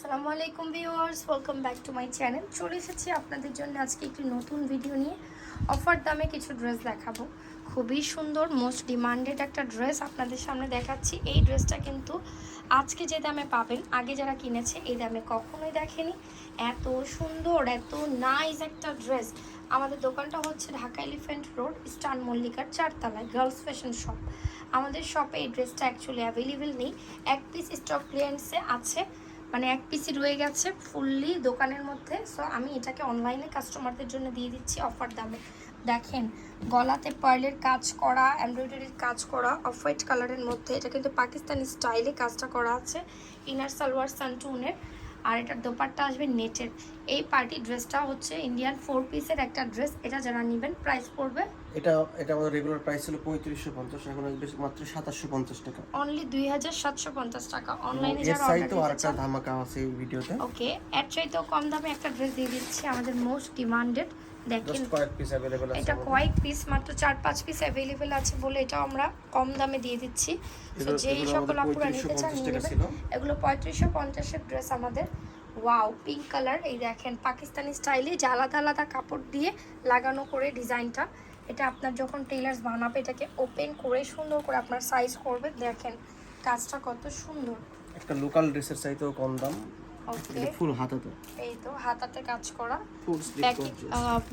আসসালামু আলাইকুম viewers welcome back to my channel চলে এসেছি আপনাদের জন্য আজকে একটি নতুন ভিডিও নিয়ে। অফার দামে কিছু ড্রেস দেখাবো। খুবই সুন্দর মোস্ট ডিমান্ডেড একটা ড্রেস আপনাদের সামনে দেখাচ্ছি। এই ড্রেসটা কিন্তু আজকে যে দামে পাবেন, আগে যারা কিনেছে, এই দামে কখনোই দেখেনি। এত সুন্দর, এত নাইস একটা ড্রেস আমাদের দোকানটা হচ্ছে ঢাকা এলিফ্যান্ট রোড স্টান মল্লিকার চারতলায় গার্লস ফ্যাশন শপ আমাদের শপে এই ড্রেসটা অ্যাকচুয়ালি অ্যাভেলেবেল নেই। এক পিস স্টক ক্লিয়ারেন্সে আছে। মানে এক পিসি রয়ে গেছে ফুললি দোকানের মধ্যে। সো আমি এটাকে অনলাইনে কাস্টমারদের জন্য দিয়ে দিচ্ছি অফার দামে। দেখেন, গলাতে পার্লের কাজ করা এমব্রয়ডারির কাজ করা অফ হোয়াইট কালারের মধ্যে, এটা কিন্তু পাকিস্তানি স্টাইলে কাজটা করা আছে। ইনার সালোয়ার সানটুনের আর এটার দোপারটা আসবে নেটের। এই পার্টি ড্রেসটা হচ্ছে ইন্ডিয়ান ফোর পিসের একটা ড্রেস এটা যারা নেবেন প্রাইস পড়বে। এটা এটা আমাদের রেগুলার প্রাইস ছিল পঁয়ত্রিশশো পঞ্চাশ এখন মাত্র সাতাশশো পঞ্চাশ টাকা। অনলি দুই হাজার সাতশো পঞ্চাশ টাকা। অনলাইনে যারা অর্ডার আর একটা আরেকটা ধামাকা আছে এই ভিডিওতে ওকে এর চাইতেও কম দামে একটা ড্রেস দিয়ে দিচ্ছি আমাদের মোস্ট ডিমান্ডেড দেখেন কয়েক পিস অ্যাভেলেবল আছে এটা কয়েক পিস মাত্র চার পাঁচ পিস অ্যাভেলেবেল আছে বলে এটা আমরা কম দামে দিয়ে দিচ্ছি। তো যেই সকল আপুরা নিতে চান। এগুলো ড্রেস আমাদের। ওয়াও পিঙ্ক কালার এই দেখেন পাকিস্তানি স্টাইলে যে আলাদা আলাদা কাপড় দিয়ে লাগানো করে ডিজাইনটা এটা আপনার যখন টেলার্স বানাবে এটাকে ওপেন করে সুন্দর করে আপনার সাইজ করবে। দেখেন কাজটা কত সুন্দর। একটা লোকাল ড্রেসের চাইতেও কম দাম। ওকে। ফুল হাতাতে। এই তো হাতাতে কাজ করা। ব্যাক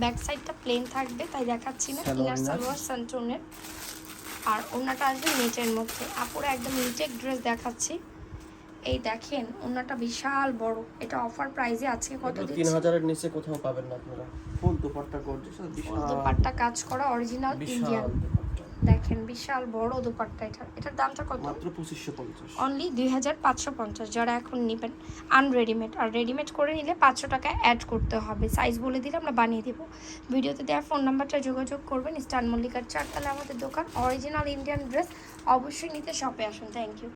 ব্যাক সাইডটা প্লেন থাকবে তাই দেখাচ্ছি না। ইনার। সালোয়ার সান্টনের আর ওনাটা আসবে নেটের মধ্যে। আপুরা একদম নিটেক ড্রেস দেখাচ্ছি। এই দেখেন ওনাটা বিশাল বড়। এটা অফার প্রাইসে আজকে কত দিচ্ছি? হাজারের নিচে কোথাও পাবেন না আপনারা। ফুল দুপাট্টা গর্জিয়াস বিশাল। দোপাট্টা কাজ করা অরিজিনাল ইন্ডিয়ান দেখেন বিশাল বড় দোপাট্টা এটা। এটার দামটা কত? মাত্র পঁচিশশো পঞ্চাশ। অনলি দুই হাজার পাঁচশো পঞ্চাশ। যারা এখন নেবেন আনরেডিমেড আর রেডিমেড করে নিলে পাঁচশো টাকা অ্যাড করতে হবে। সাইজ বলে দিলে আমরা বানিয়ে দেবো। ভিডিওতে দেওয়া ফোন নাম্বারটা যোগাযোগ করবেন। স্টান মল্লিকার চারতলা আমাদের দোকান। অরিজিনাল ইন্ডিয়ান ড্রেস অবশ্যই নিতে শপে আসুন। Thank you